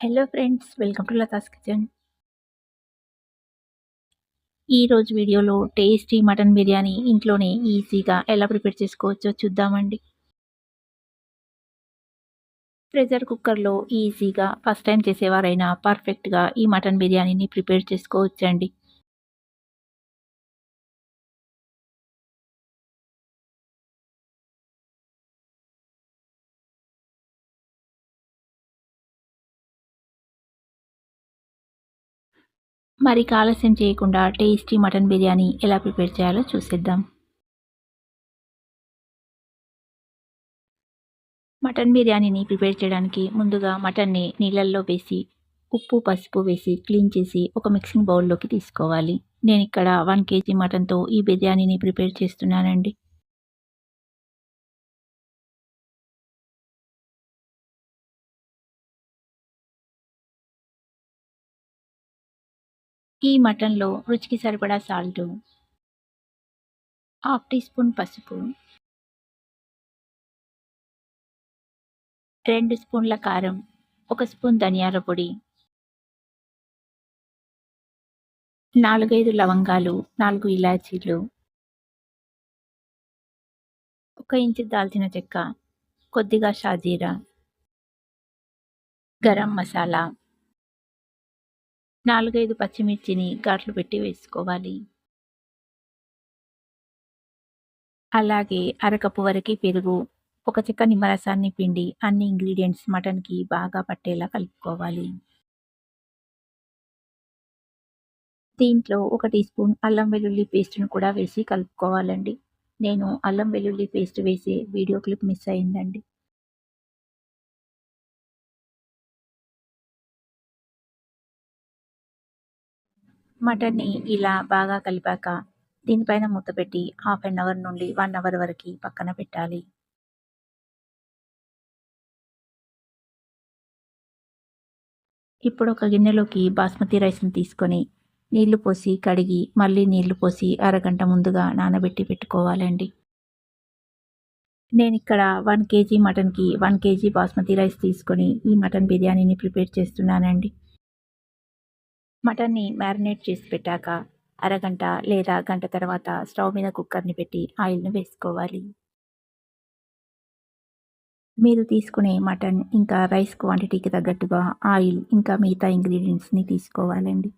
Hello friends welcome to Latha's kitchen ఈరోజు వీడియోలో tasty mutton biryani ఇంట్లోనే ఈజీగా ఎలా ప్రిపేర్ చేసుకోవచ్చో చూద్దామండి. ప్రెషర్ కుక్కర్లో ఈజీగా ఫస్ట్ టైం చేసేవారైనా పర్ఫెక్ట్గా ఈ మటన్ బిర్యానీని ప్రిపేర్ చేసుకోవచ్చండి. మరి ఆలస్యం చేయకుండా టేస్టీ మటన్ బిర్యానీ ఎలా ప్రిపేర్ చేయాలో చూసేద్దాం. మటన్ బిర్యానీని ప్రిపేర్ చేయడానికి ముందుగా మటన్ని నీళ్ళల్లో వేసి ఉప్పు పసుపు వేసి క్లీన్ చేసి ఒక మిక్సింగ్ బౌల్లోకి తీసుకోవాలి. నేను ఇక్కడ వన్ కేజీ మటన్తో ఈ బిర్యానీని ప్రిపేర్ చేస్తున్నానండి. ఈ మటన్లో రుచికి సరిపడా సాల్టు హాఫ్ టీ స్పూన్ పసుపు రెండు స్పూన్ల కారం ఒక స్పూన్ ధనియాల పొడి నాలుగైదు లవంగాలు నాలుగు ఇలాచీలు ఒక ఇంచు దాల్చిన చెక్క కొద్దిగా షాజీరా గరం మసాలా నాలుగైదు పచ్చిమిర్చిని ఘాట్లు పెట్టి వేసుకోవాలి. అలాగే అరకప్పు వరకు పెరుగు ఒక చెక్క నిమ్మరసాన్ని పిండి అన్ని ఇంగ్రీడియంట్స్ మటన్కి బాగా పట్టేలా కలుపుకోవాలి. దీంట్లో ఒక టీ స్పూన్ అల్లం వెల్లుల్లి పేస్ట్ను కూడా వేసి కలుపుకోవాలండి. నేను అల్లం వెల్లుల్లి పేస్ట్ వేసి వీడియో క్లిప్ మిస్ అయిందండి. మటన్ని ఇలా బాగా కలిపాక దీనిపైన మూత పెట్టి హాఫ్ అన్ అవర్ నుండి వన్ అవర్ వరకు పక్కన పెట్టాలి. ఇప్పుడు ఒక గిన్నెలోకి బాస్మతి రైస్ని తీసుకొని నీళ్ళు పోసి కడిగి మళ్ళీ నీళ్ళు పోసి అరగంట ముందుగా నానబెట్టి పెట్టుకోవాలండి. నేను ఇక్కడ వన్ కేజీ మటన్కి వన్ కేజీ బాస్మతి రైస్ తీసుకొని ఈ మటన్ బిర్యానీని ప్రిపేర్ చేస్తున్నానండి. మటన్ని మ్యారినేట్ చేసి పెట్టాక అరగంట లేదా గంట తర్వాత స్టవ్ మీద కుక్కర్ని పెట్టి ఆయిల్ని వేసుకోవాలి. మీరు తీసుకునే మటన్ ఇంకా రైస్ క్వాంటిటీకి తగ్గట్టుగా ఆయిల్ ఇంకా మిగతా ఇంగ్రీడియంట్స్ని తీసుకోవాలండి.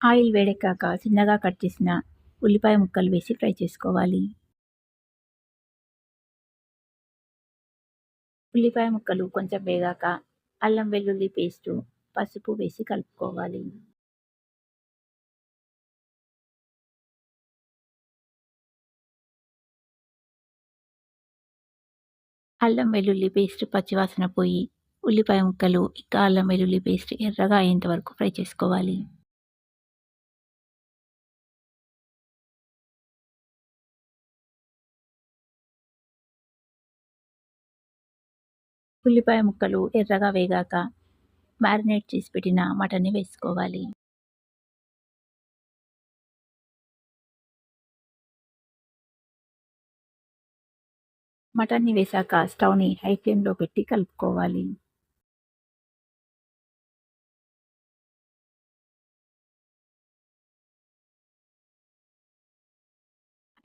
ఆయిల్ వేడెక్కాక చిన్నగా కట్ చేసిన ఉల్లిపాయ ముక్కలు వేసి ఫ్రై చేసుకోవాలి. ఉల్లిపాయ ముక్కలు కొంచెం వేగాక అల్లం వెల్లుల్లి పేస్టు పసుపు వేసి కలుపుకోవాలి. అల్లం వెల్లుల్లి పేస్ట్ పచ్చివాసన పోయి ఉల్లిపాయ ముక్కలు ఇంకా అల్లం వెల్లుల్లి పేస్ట్ ఎర్రగా అయ్యేంత వరకు ఫ్రై చేసుకోవాలి. ఉల్లిపాయ ముక్కలు ఎర్రగా వేగాక మ్యారినేట్ చేసి పెట్టిన మటన్ని వేసుకోవాలి. మటన్ని వేశాక స్టవ్ని హై ఫ్లేమ్లో పెట్టి కలుపుకోవాలి.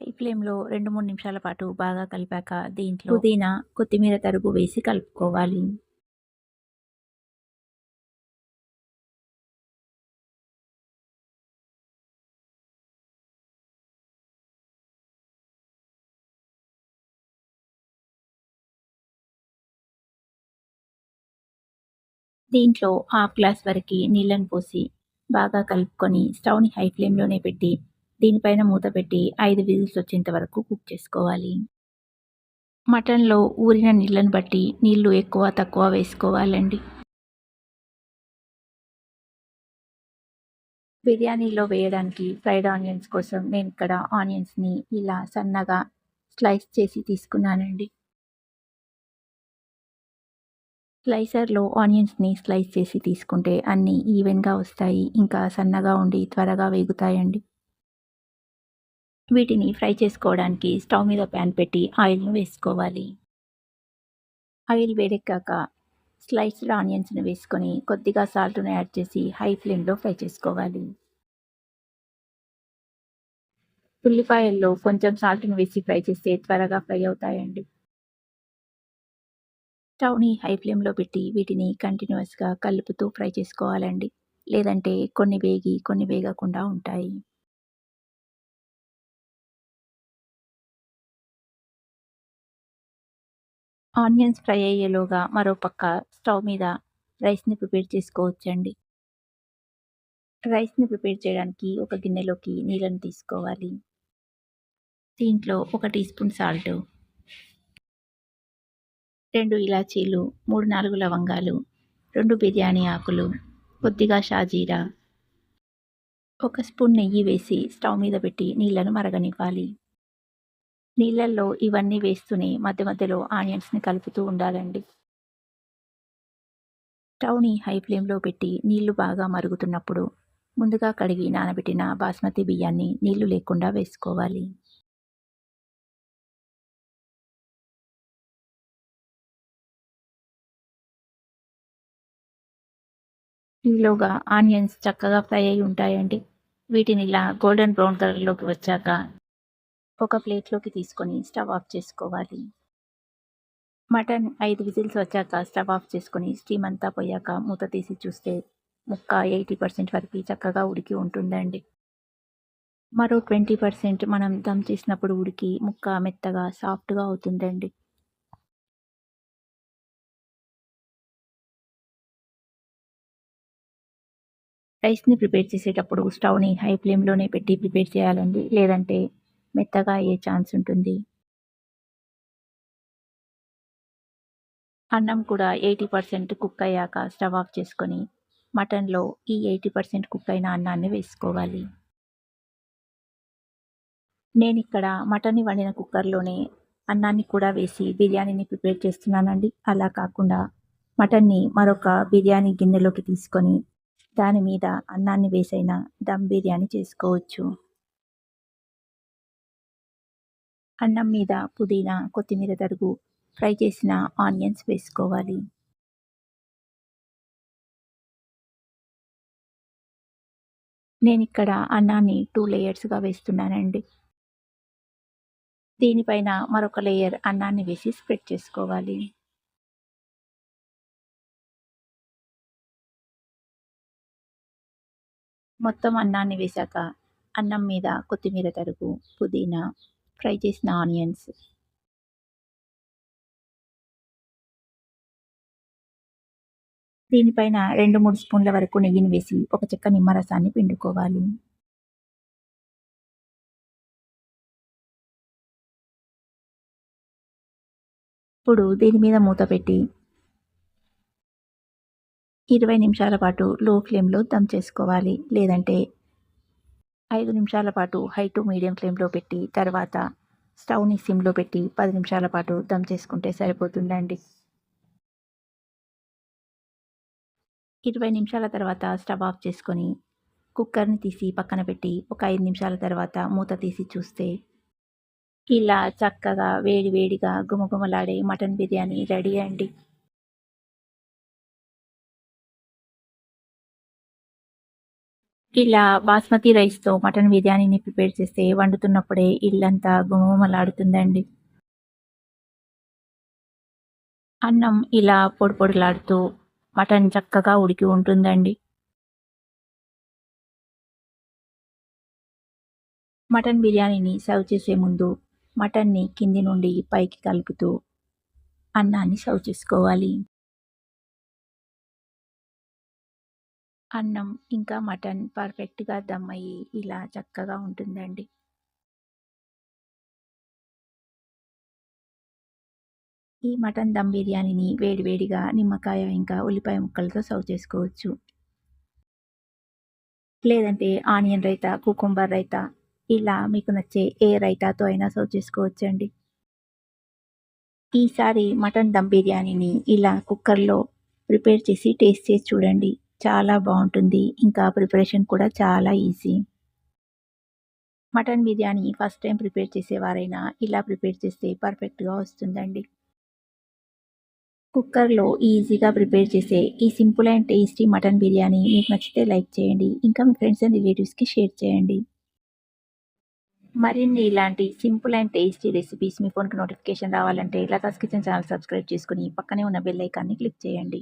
హై ఫ్లేమ్లో రెండు మూడు నిమిషాల పాటు బాగా కలిపాక దీంట్లో పుదీనా కొత్తిమీర తరుగు వేసి కలుపుకోవాలి. దీంట్లో హాఫ్ గ్లాస్ వరకు నీళ్ళని పోసి బాగా కలుపుకొని స్టవ్ని హై ఫ్లేమ్లోనే పెట్టి దీనిపైన మూత పెట్టి ఐదు విజిల్స్ వచ్చేంత వరకు కుక్ చేసుకోవాలి. మటన్లో ఊరిన నీళ్ళను బట్టి నీళ్ళు ఎక్కువ తక్కువ వేసుకోవాలండి. బిర్యానీలో వేయడానికి ఫ్రైడ్ ఆనియన్స్ కోసం నేను ఇక్కడ ఆనియన్స్ని ఇలా సన్నగా స్లైస్ చేసి తీసుకున్నానండి. స్లైసర్లో ఆనియన్స్ని స్లైస్ చేసి తీసుకుంటే అన్నీ ఈవెన్గా వస్తాయి ఇంకా సన్నగా ఉండి త్వరగా వేగుతాయండి. వీటిని ఫ్రై చేసుకోవడానికి స్టవ్ మీద ప్యాన్ పెట్టి ఆయిల్ను వేసుకోవాలి. ఆయిల్ వేడెక్కాక స్లైస్డ్ ఆనియన్స్ని వేసుకొని కొద్దిగా సాల్ట్ను యాడ్ చేసి హై ఫ్లేమ్లో ఫ్రై చేసుకోవాలి. ఉల్లిపాయల్లో కొంచెం సాల్ట్ని వేసి ఫ్రై చేస్తే త్వరగా ఫ్రై అవుతాయండి. స్టవ్ని హై ఫ్లేమ్లో పెట్టి వీటిని కంటిన్యూస్గా కలుపుతూ ఫ్రై చేసుకోవాలండి. లేదంటే కొన్ని వేగి కొన్ని వేగకుండా ఉంటాయి. ఆనియన్స్ ఫ్రై అయ్యేలోగా మరో పక్క స్టవ్ మీద రైస్ని ప్రిపేర్ చేసుకోవచ్చండి. రైస్ని ప్రిపేర్ చేయడానికి ఒక గిన్నెలోకి నీళ్ళని తీసుకోవాలి. దీంట్లో ఒక టీ స్పూన్ సాల్ట్ రెండు ఇలాచీలు మూడు నాలుగు లవంగాలు రెండు బిర్యానీ ఆకులు కొద్దిగా షాజీరా. ఒక స్పూన్ నెయ్యి వేసి స్టవ్ మీద పెట్టి నీళ్ళను మరగనివ్వాలి. నీళ్ళల్లో ఇవన్నీ వేస్తూనే మధ్య మధ్యలో ఆనియన్స్ని కలుపుతూ ఉండాలండి. స్టవ్ని హై ఫ్లేమ్లో పెట్టి నీళ్ళు బాగా మరుగుతున్నప్పుడు ముందుగా కడిగి నానబెట్టిన బాస్మతి బియ్యాన్ని నీళ్ళు లేకుండా వేసుకోవాలి. ఈలోగా ఆనియన్స్ చక్కగా ఫ్రై అయి ఉంటాయండి. వీటిని ఇలా గోల్డెన్ బ్రౌన్ కలర్లోకి వచ్చాక ఒక ప్లేట్లోకి తీసుకొని స్టవ్ ఆఫ్ చేసుకోవాలి. మటన్ ఐదు విజిల్స్ వచ్చాక స్టవ్ ఆఫ్ చేసుకొని స్టీమ్ అంతా పోయాక మూత తీసి చూస్తే ముక్క ఎయిటీ పర్సెంట్ వరకు చక్కగా ఉడికి ఉంటుందండి. మరో ట్వంటీ పర్సెంట్ మనం దమ్ చేసినప్పుడు ఉడికి ముక్క మెత్తగా సాఫ్ట్గా అవుతుందండి. రైస్ని ప్రిపేర్ చేసేటప్పుడు స్టవ్ని హై ఫ్లేమ్లోనే పెట్టి ప్రిపేర్ చేయాలండి. లేదంటే మెత్తగా అయ్యే ఛాన్స్ ఉంటుంది. అన్నం కూడా ఎయిటీ పర్సెంట్ కుక్ అయ్యాక స్టవ్ ఆఫ్ చేసుకొని మటన్లో ఈ ఎయిటీ పర్సెంట్ కుక్ అయిన అన్నాన్ని వేసుకోవాలి. నేను ఇక్కడ మటన్ని వండిన కుక్కర్లోనే అన్నాన్ని కూడా వేసి బిర్యానీని ప్రిపేర్ చేస్తున్నానండి. అలా కాకుండా మటన్ని మరొక బిర్యానీ గిన్నెలోకి తీసుకొని దాని మీద అన్నాన్ని వేసైనా దమ్ బిర్యానీ చేసుకోవచ్చు. అన్నం మీద పుదీనా కొత్తిమీర తరుగు ఫ్రై చేసిన ఆనియన్స్ వేసుకోవాలి. నేను ఇక్కడ అన్నాన్ని టూ లేయర్స్గా వేస్తున్నానండి. దీనిపైన మరొక లేయర్ అన్నాన్ని వేసి స్ప్రెడ్ చేసుకోవాలి. మొత్తం అన్నాన్ని వేశాక అన్నం మీద కొత్తిమీర తరుగు పుదీనా ఫ్రై చేసిన ఆనియన్స్. దీనిపైన రెండు మూడు స్పూన్ల వరకు నెయ్యిని వేసి ఒక చెక్క నిమ్మరసాన్ని పిండుకోవాలి. ఇప్పుడు దీని మీద మూత పెట్టి ఇరవై నిమిషాల పాటు లో ఫ్లేమ్లో దమ్ చేసుకోవాలి. లేదంటే ఐదు నిమిషాల పాటు హై టు మీడియం ఫ్లేమ్లో పెట్టి తర్వాత స్టవ్ని సిమ్లో పెట్టి పది నిమిషాల పాటు దమ్ చేసుకుంటే సరిపోతుందండి. ఇరవై నిమిషాల తర్వాత స్టవ్ ఆఫ్ చేసుకొని కుక్కర్ని తీసి పక్కన పెట్టి ఒక ఐదు నిమిషాల తర్వాత మూత తీసి చూస్తే ఇలా చక్కగా వేడి వేడిగా గుమగుమలాడే మటన్ బిర్యానీ రెడీ అండి. ఇలా బాస్మతి రైస్తో మటన్ బిర్యానీని ప్రిపేర్ చేస్తే వండుతున్నప్పుడే ఇల్లంతా గుమగుమలాడుతుందండి. అన్నం ఇలా పొడి పొడిలాడుతూ మటన్ చక్కగా ఉడికి ఉంటుందండి. మటన్ బిర్యానీని సర్వ్ చేసే ముందు మటన్ని కింది నుండి పైకి కలుపుతూ అన్నాన్ని సర్వ్ చేసుకోవాలి. అన్నం ఇంకా మటన్ పర్ఫెక్ట్గా దమ్ అయ్యి ఇలా చక్కగా ఉంటుందండి. ఈ మటన్ దమ్ బిర్యానీని వేడివేడిగా నిమ్మకాయ ఇంకా ఉల్లిపాయ ముక్కలతో సర్వ్ చేసుకోవచ్చు. లేదంటే ఆనియన్ రైతా కుకుంబర్ రైతా ఇలా మీకు నచ్చే ఏ రైతాతో అయినా సర్వ్ చేసుకోవచ్చండి. ఈసారి మటన్ దమ్ బిర్యానీని ఇలా కుక్కర్లో ప్రిపేర్ చేసి టేస్ట్ చేసి చూడండి. చాలా బాగుంటుంది. ఇంకా ప్రిపరేషన్ కూడా చాలా easy. Mutton biryani first time prepare చేసేవారైనా ఇలా ప్రిపేర్ చేస్తే పర్ఫెక్ట్గా వస్తుందండి. కుక్కర్లో ఈజీగా ప్రిపేర్ చేసే ఈ simple and tasty mutton biryani మీకు నచ్చితే లైక్ చేయండి. ఇంకా మీ ఫ్రెండ్స్ అండ్ రిలేటివ్స్కి షేర్ చేయండి. మరిన్ని ఇలాంటి సింపుల్ అండ్ టేస్టీ రెసిపీస్ మీ ఫోన్కి నోటిఫికేషన్ రావాలంటే లతాస్ కిచెన్ ఛానల్ సబ్స్క్రైబ్ చేసుకుని పక్కనే ఉన్న బెల్ ఐకాన్ని క్లిక్ చేయండి.